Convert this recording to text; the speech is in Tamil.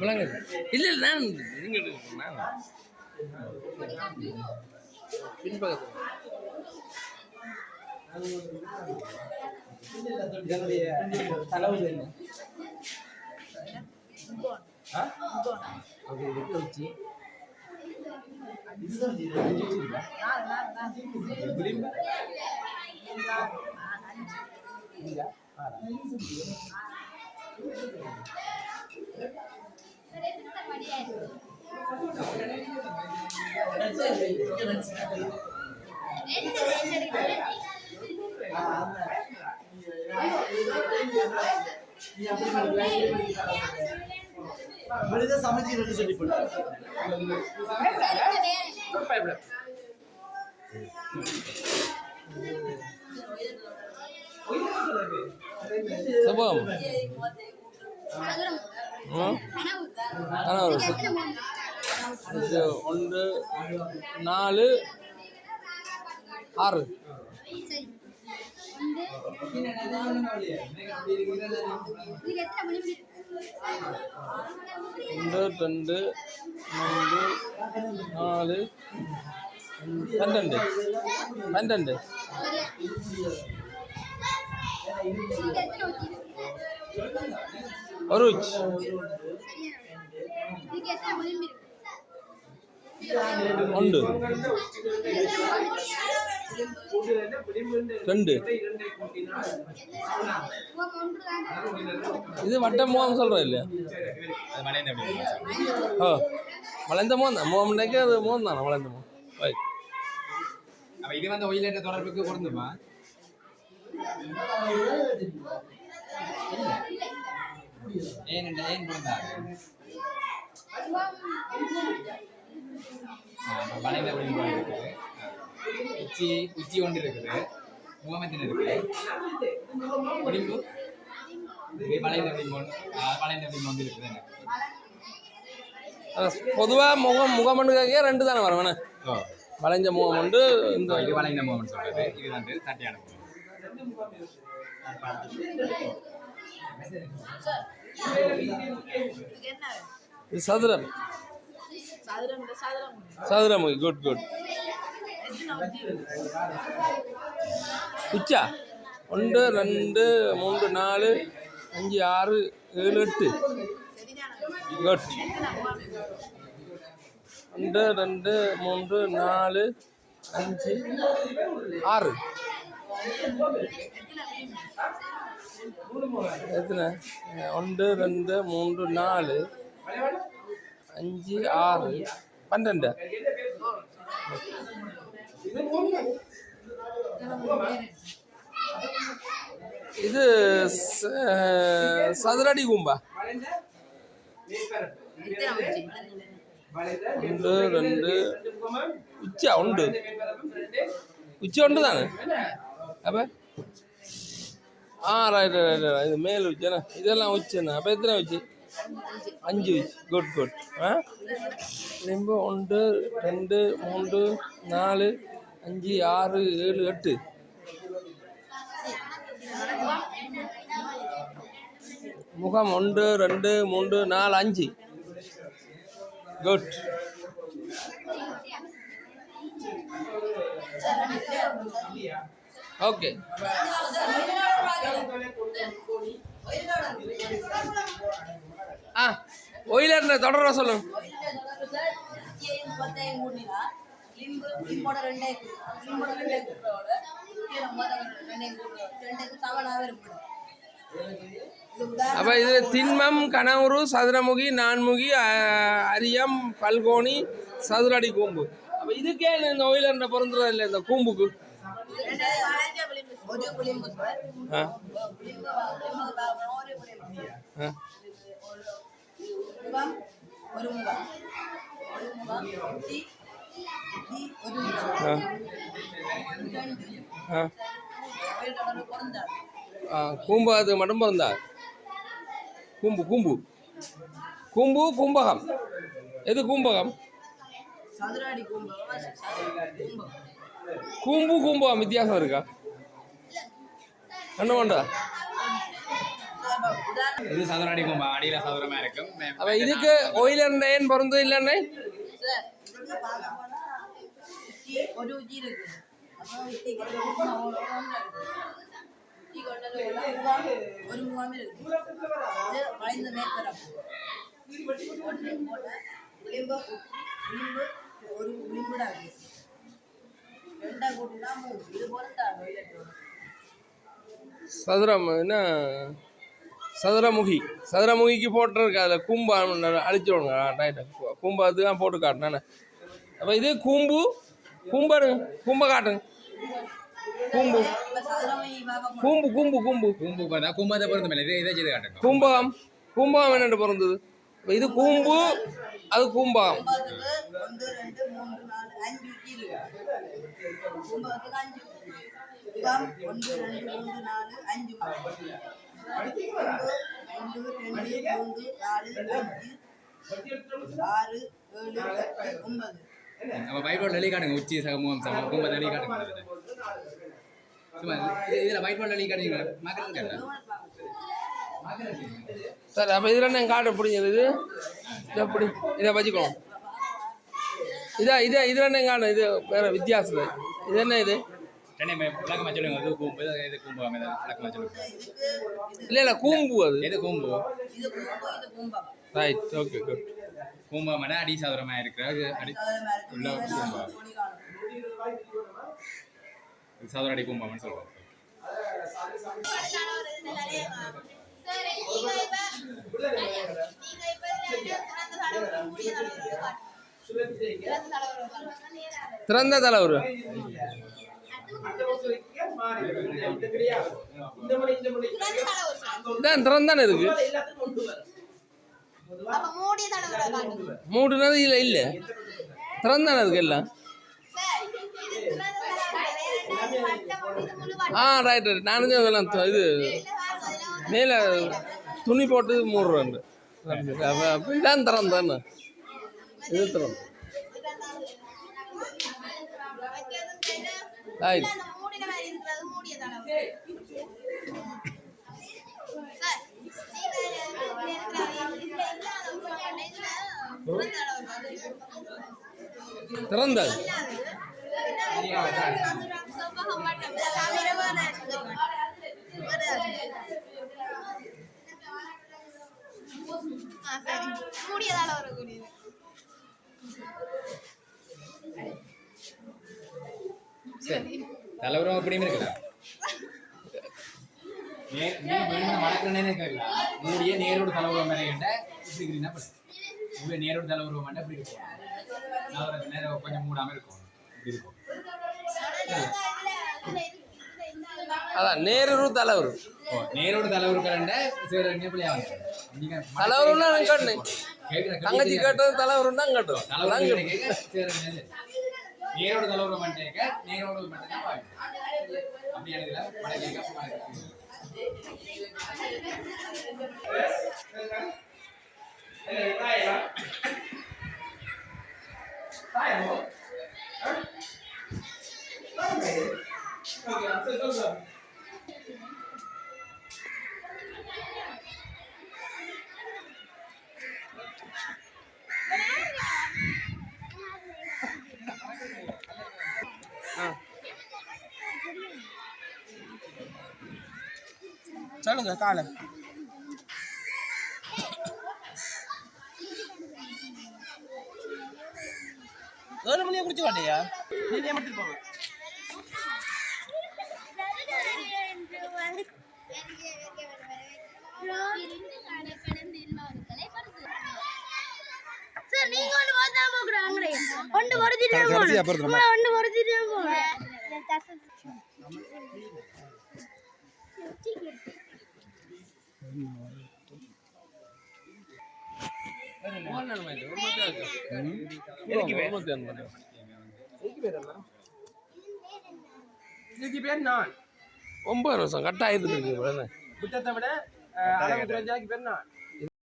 விளங்குது. இல்லை இல்லை நான் நீங்கள் நான் பின்பக்கத்தில். இதனுடைய செலவு என்ன வச்சு? இங்க? ஆறா? விழுத சமைச்சு சொல்லி போட்டு சுபம் ஆனால் இது ஒன்று நாலு ஆறு ஒன்று ரெண்டு மூன்று நாலு அஞ்சு, பன்னெண்டு பன்னெண்டு உச் ஒன்று ரெண்டு. இது வட்ட முகம் சொல்கிறோம் இல்லையா? ஓ வளைந்த முகம் தான். முகம்னாக்கே அது முகம் தானே. வளைந்த முகம். ரைட் இது வந்து ஒயிலேட்ட தொடர்புக்கு பொருந்துமா? ஏன் ஏன் இருக்குது உச்சி உச்சி ஒன்று இருக்குது. முகமத்தின் ஒன்று இருக்குது. பொதுவாக முகம் முகமனுக்காக ரெண்டு தானே வரும் வேணா ஓ. வளைஞ்ச முகம் உண்டு இந்த இது வளைந்த முகம் சொல்றது. இது வந்து தட்டையான முகம். இது சதுரம். சதுரமுகி குட் குட் உச்சா? ஒன்று ரெண்டு மூன்று நாலு அஞ்சு ஆறு ஏழு எட்டு. குட் ஒன்று ரெண்டு மூன்று நாலு அஞ்சு ஆறு. எத்தனை? ஒன்று ரெண்டு மூன்று நாலு அஞ்சு ஆறு பன்னெண்டு இது சதுரடி கும்பா. ஒன்று ரெண்டு. உச்சா? உண்டு. உச்சி உண்டு தானே? அப்போ ஆ ரைட் ரைட் இது மேல் உச்சனா இதெல்லாம் உச்சனா அப்போ எத்தனை வச்சு? அஞ்சு வச்சு. குட் குட் ஆ? லிம்பு ஒன்று ரெண்டு மூன்று நாலு அஞ்சு ஆறு ஏழு எட்டு. முகம் ஒன்று ரெண்டு மூன்று நாலு அஞ்சு. குட் ஓகே ஆ ஒயில இருந்த தொடர சொல்லுங்க. அப்ப அப்போ இது திண்மம் கனவுரு சதுரமுகி நான்முகி அ- அரியம் பல்கோணி சதுரடி கூம்பு. அப்ப இதுக்கே இந்த ஒயில இருந்த இல்லை இந்த கூம்புக்கு. கூம்பு அது மட்டும் பிறந்தா கூம்பு கூம்பு. கூம்பு கும்பகம். எது கும்பகம்? கூம்பு கும்பகம் வித்தியாசம் இருக்கா? என்ன பண்ணுறா உதாரணம் இது சதுரம் அடி கொம்பா அடியில சதுரமா இருக்கும் அப்போ இதுக்கு oil and ஏன் பொருந்தது இல்லைண்ணே சார் இதுக்கு பார்க்க போனா உச்சி ஒரு உச்சி இருக்கு அப்புறம் உச்சி கொண்டு ஒன்று இருக்கு உச்சி கொண்டது ஒரு முகாம் ஒரு முகாம் இருக்கு இது வளைந்த மேற்பரப்பு ஒன்று போல விளிம்பு உச்சி விளிம்பு ஒரு விளிம்புடா இருக்கு ரெண்டா கூட்டினா மூணு இது போல தான் வயலட் சதுரம் என்ன? சதுரமுகி. சதுரமுகிக்கு போட்டிருக்கு. அதில் கூம்பா அழிச்சிடுவாங்க ரைட்டு கூம்பு அதுதான் போட்டு காட்டினேன். அப்போ இது கூம்பு கூம்பரு கூம்பை காட்டுங்க. கூம்பு. கூம்பு கூம்பு கூம்பு. கூம்பு செய்து காட்டுங்க கும்பகம் கும்பகம் என்னென்று பிறந்தது? இப்போ இது கூம்பு அது கூம்பகம் ஒன்று ரெண்டு மூன்று நாலு அஞ்சு. கும்பம் ஒன்று ரெண்டு மூன்று நாலு அஞ்சு ஒன்று ரெண்டு மூன்று நாலு அஞ்சு ஆறு ஏழு எட்டு ஒன்பது. அப்போ ஒயிட் போர்டில் எழுதி காட்டுங்க உச்சி சமூகம் சமம் கூம்பத்தை எழுதி காட்டுங்க. இதுல. சும்மா இது- இதுல போர்டில் எழுதி காட்டுங்க. மக்கள் கேட்டா சரி அப்போ இதில் என்ன காட்டு பிடிங்கிறது இது இது எப்படி? இதை வச்சுக்கணும் இதா இதே இதில் என்ன காணும் இது வேறு வித்தியாசம். இது என்ன இது? ரெண்டே விளக்கமாக சொல்லுங்க இது கூம்பு. இது- இது கூம்பு சொல்லுங்க இதுக்கு இது இல்லை இல்லை கூம்பு அது. எது கூம்பு? ரைட் ஓகே குட் கூம்பு. மேலே அடி சதுரமாக இருக்கிற இது அடி உள்ள இது சதுர அடி கூம்பம்னு சொல்லுவோம் திறந்த தலைவர். இதான் திறந்தானே இருக்கு? மூடுனது இல்லை இல்லை. திறந்தானே இருக்கு எல்லாம்? ஆ ரைட் ரைட் நானும் தான் இதெல்லாம் இது மேலே துணி போட்டு மூடுறேன். இதான் இது ரைட் மூடின மாதிரி இருக்கிறது மூடிய திறந்தது மூடியதால வரக்கூடியது தலைவரும் அப்படியும் இருக்கலாம். மூடிய நேரோடு தலைவரம் மேலே கேட்ட இப்படி இருக்கிறீங்கன்னா பஸ். உங்க நேரோடு தலைவரம் வேண்டாம் இப்படி இருக்கும் நேரம் கொஞ்சம் மூடாம இருக்கும் இப்படி இருக்கும். அதான் நேரு தலைவர் நேரோடு தலைவர் கலண்ட சேர பிள்ளையா வந்து. நீங்க நான் கேட்டேன். தங்கச்சி கேட்டது தலைவர் தான் கேட்டோம் தலைவர். நேரோடு தலைவர் நேரோடு தான் சொல்லுங்க காலை. ஏழு மணியை குடிச்சு மாட்டியா நீ மட்டும் போங்க. சார் நீங்க ஒன்று பார்த்தா போக்குறாங்களே ஒன்று போகணும் ஒன்று நான் ஒன்பது நிமிஷம் கட்டாயிருக்கு புத்தத்தை விட அளவு பேர் நான்.